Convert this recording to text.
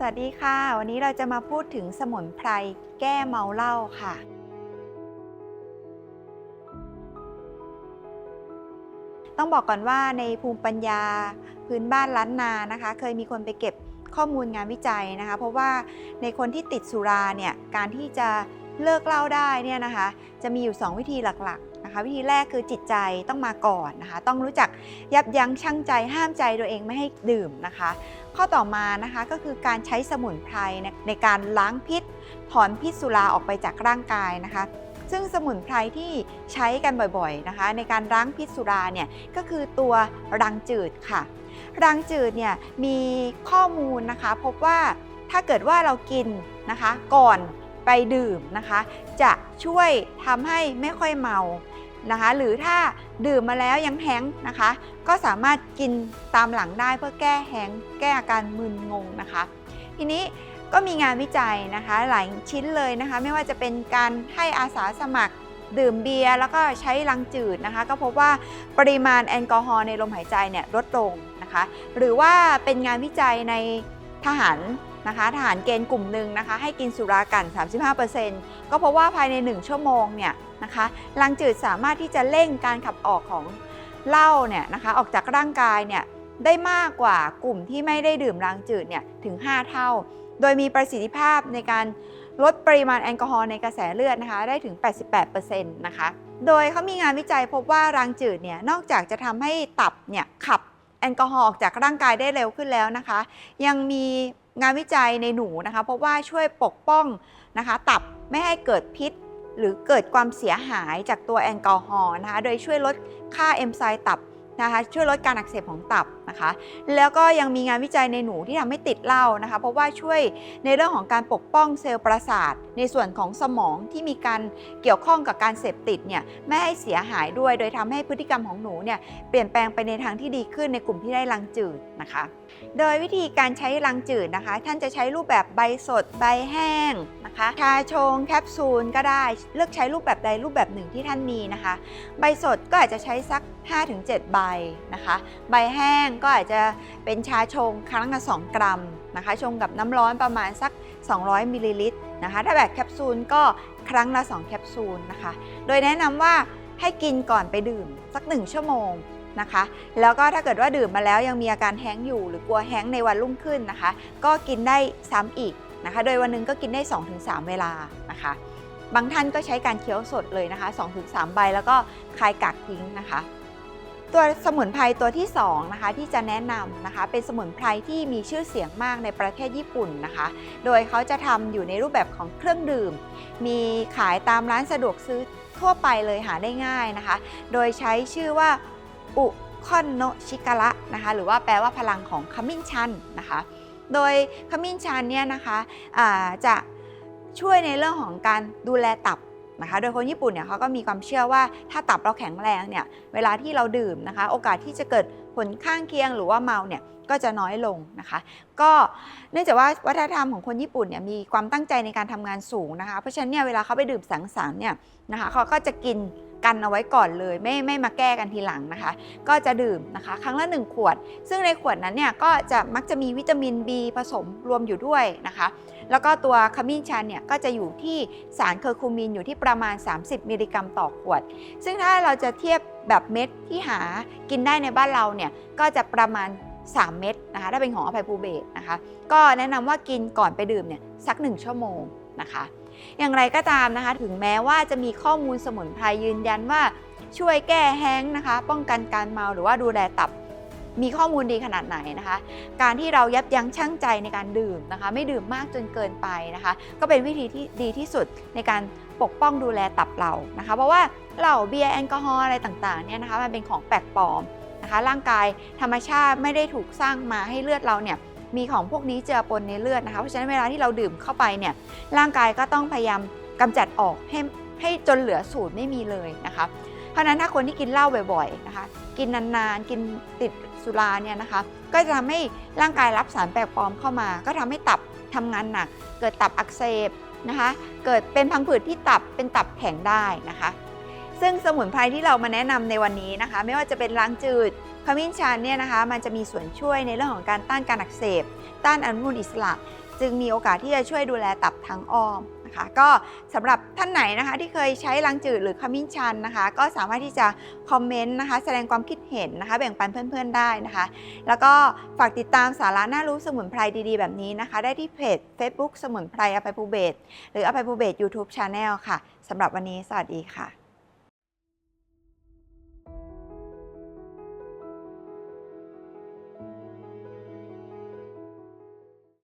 สวัสดีค่ะ วันนี้เราจะมาพูดถึงสมุนไพรแก้เมาเหล้าค่ะ ต้องบอกก่อนว่าในภูมิปัญญาพื้นบ้านล้านนานะคะ เคยมีคนไปเก็บข้อมูลงานวิจัยนะคะ เพราะว่าในคนที่ติดสุราเนี่ยการที่จะเลิกเหล้าได้เนี่ยนะคะ จะมีอยู่ 2 วิธีหลัก นะคะวิธีแรกคือจิตใจต้องมาก่อนนะคะ ต้องรู้จักยับยั้งชั่งใจห้ามใจตัวเองไม่ให้ดื่มนะคะ ข้อต่อมานะคะก็คือการใช้สมุนไพรในในการล้างพิษ ถอนพิษสุราออกไปจากร่างกายนะคะซึ่งสมุนไพรที่ใช้กันบ่อยๆนะคะ ในการล้างพิษสุราเนี่ยก็คือตัวรังจืดค่ะ รังจืดเนี่ยมีข้อมูลนะคะ พบว่าถ้าเกิดว่าเรากินนะคะก่อนไปดื่มนะคะ จะช่วยทำให้ไม่ค่อยเมา นะคะ หรือถ้าดื่มมาแล้วยังแห้งนะคะ ก็สามารถกินตามหลังได้เพื่อแก้แห้งแก้อาการมึนงงนะคะ ทีนี้ก็มีงานวิจัยนะคะ หลายชิ้นเลยนะคะ ไม่ว่าจะเป็นการให้อาสาสมัครดื่มเบียร์แล้วก็ใช้ลังจืดนะคะ ก็พบว่าปริมาณแอลกอฮอล์ในลมหายใจเนี่ยลดลงนะคะ หรือว่าเป็นงานวิจัยในทหาร นะคะทหารเกณฑ์กลุ่มหนึ่งนะคะ ให้กินสุรากัน 35%ก็เพราะว่าภายใน 1 ชั่วโมงเนี่ยนะคะลังจืดสามารถที่จะเร่งการขับออกของเหล้าเนี่ยนะคะออกจากร่างกายเนี่ยได้มากกว่ากลุ่มที่ไม่ได้ดื่มลังจืดเนี่ยถึง 5 เท่า โดยมีประสิทธิภาพในการลดปริมาณแอลกอฮอล์ในกระแสเลือดนะคะได้ถึง 88%นะคะ โดยเขามีงานวิจัยพบว่ารังจืดเนี่ยนอกจากจะทำให้ตับเนี่ยขับแอลกอฮอล์ออกจากร่างกายได้เร็วขึ้นแล้วนะคะ ยังมี งานวิจัยในหนูนะคะพบว่าช่วยปกป้องนะคะ ตับไม่ให้เกิดพิษ หรือเกิดความเสียหายจากตัวแอลกอฮอล์นะคะ โดยช่วยลดค่าเอนไซม์ตับ นะคะช่วยลดการอักเสบของตับนะคะ แล้วก็ยังมีงานวิจัยในหนูที่ทำให้ติดเหล้านะคะ เพราะว่าช่วยในเรื่องของการปกป้องเซลล์ประสาท ในส่วนของสมองที่มีการเกี่ยวข้องกับการเสพติดเนี่ยไม่ให้เสียหายด้วย โดยทำให้พฤติกรรมของหนูเนี่ยเปลี่ยนแปลงไปในทางที่ดีขึ้นในกลุ่มที่ได้ลังจืดนะคะ โดยวิธีการใช้ลังจืดนะคะ ท่านจะใช้รูปแบบใบสดใบแห้งนะคะชาชงแคปซูลก็ได้เลือกใช้รูปแบบใดรูปแบบหนึ่งที่ท่านมีนะคะ ใบสดก็อาจจะใช้สัก 5-7 ใบนะคะ ใบแห้งก็อาจจะเป็นชาชงครั้งละ2 กรัมนะคะ ชงกับน้ำร้อนประมาณสัก 200มิลลิลิตรนะคะ ถ้าแบบแคปซูลก็ครั้งละ 2 แคปซูลนะคะ โดยแนะนำว่าให้กินก่อนไปดื่มสัก 1 ชั่วโมงนะคะ แล้วก็ถ้าเกิดว่าดื่มมาแล้วยังมีอาการแห้งอยู่ หรือกลัวแห้งในวันรุ่งขึ้นนะคะ ก็กินได้ซ้ำอีกนะคะ โดยวันนึงก็กินได้ 2-3 เวลานะคะบางท่านก็ใช้การเคี้ยวสดเลยนะคะ 2-3 ใบแล้วก็คายกากทิ้งนะคะ ตัวสมุนไพรตัวที่2นะคะที่จะแนะนำนะคะเป็นสมุนไพรที่มีชื่อเสียงมากในประเทศญี่ปุ่นนะคะ โดยเขาจะทำอยู่ในรูปแบบของเครื่องดื่ม มีขายตามร้านสะดวกซื้อทั่วไปเลยหาได้ง่ายนะคะ โดยใช้ชื่อว่าอุคอนโนชิกะระนะคะหรือว่าแปลว่าพลังของขมิ้นชันนะคะ โดยขมิ้นชันเนี่ยนะคะจะช่วยในเรื่องของการดูแลตับ นะคะ โดยคนญี่ปุ่นเนี่ยเขาก็มีความเชื่อว่าถ้าตับเราแข็งแรงเนี่ยเวลาที่เราดื่มนะคะ โอกาสที่จะเกิดผลข้างเคียงหรือว่าเมาเนี่ยก็จะน้อยลงนะคะ ก็เนื่องจากว่าวัฒนธรรมของคนญี่ปุ่นเนี่ยมีความตั้งใจในการทำงานสูงนะคะ เพราะฉะนั้นเนี่ยเวลาเขาไปดื่มสังสรรค์เนี่ยนะคะเขาก็จะกินกันเอาไว้ก่อนเลย ไม่ไม่มาแก้กันทีหลังนะคะ ก็จะดื่มนะคะ ครั้งละ 1 ขวด ซึ่งในขวดนั้นเนี่ยก็จะมักจะมีวิตามิน B ผสมรวมอยู่ด้วยนะคะ แล้วก็ตัวขมิ้นชันเนี่ยก็จะอยู่ที่สารเคอร์คูมินอยู่ที่ประมาณ 30 มิลลิกรัมต่อขวด ซึ่งถ้าเราจะเทียบแบบเม็ดที่หากินได้ในบ้านเราเนี่ยก็จะประมาณ 3 เม็ดนะคะถ้าเป็นของอภัยภูเบศนะคะ ก็แนะนำว่ากินก่อนไปดื่มเนี่ยสัก 1 ชั่วโมงนะคะอย่างไรก็ตามนะคะ ถึงแม้ว่าจะมีข้อมูลสมุนไพรยืนยันว่าช่วยแก้แห้งนะคะ ป้องกันการเมาหรือว่าดูแลตับ มีข้อมูลดีขนาดไหนนะคะ การที่เรายับยั้งชั่งใจในการดื่มนะคะ ไม่ดื่มมากจนเกินไปนะคะ ก็เป็นวิธีที่ดีที่สุดในการปกป้องดูแลตับเรานะคะ เพราะว่าเหล้าเบียร์แอลกอฮอล์อะไรต่างๆเนี่ยนะคะมันเป็นของแปลกปลอมนะคะร่างกายธรรมชาติไม่ได้ถูกสร้างมาให้เลือดเราเนี่ยมีของพวกนี้เจือปนในเลือดนะคะเพราะฉะนั้นเวลาที่เราดื่มเข้าไปเนี่ยร่างกายก็ต้องพยายามกำจัดออกให้ให้จนเหลือสูตรไม่มีเลยนะคะ เพราะนั้นถ้าคนที่กินเหล้าบ่อยๆนะคะ กินนานๆ กินติด สุราเนี่ยนะคะก็จะทำให้ร่างกายรับสารแปลกปลอมเข้ามา ก็ทำให้ตับทำงานหนัก เกิดตับอักเสบนะคะเกิดเป็นพังผืดที่ตับเป็นตับแข็งได้นะคะ ซึ่งสมุนไพรที่เรามาแนะนำในวันนี้นะคะ ไม่ว่าจะเป็นล้างจืดขมิ้นชันเนี่ยนะคะมันจะมีส่วนช่วยในเรื่องของการต้านการอักเสบ ต้านอนุมูลอิสระ จึงมีโอกาสที่จะช่วยดูแลตับทางอ้อม นะคะก็สำหรับท่านไหนนะคะที่เคยใช้ลังจืดหรือขมิ้นชันนะคะ ก็สามารถที่จะคอมเมนต์นะคะ แสดงความคิดเห็นนะคะ แบ่งปันเพื่อนๆได้นะคะ แล้วก็ฝากติดตามสาระน่ารู้สมุนไพรดีๆ แบบนี้นะคะ ได้ที่เพจ Facebook สมุนไพรอภัยภูเบศหรืออภัยภูเบศ YouTube Channel ค่ะสำหรับวันนี้สวัสดีค่ะ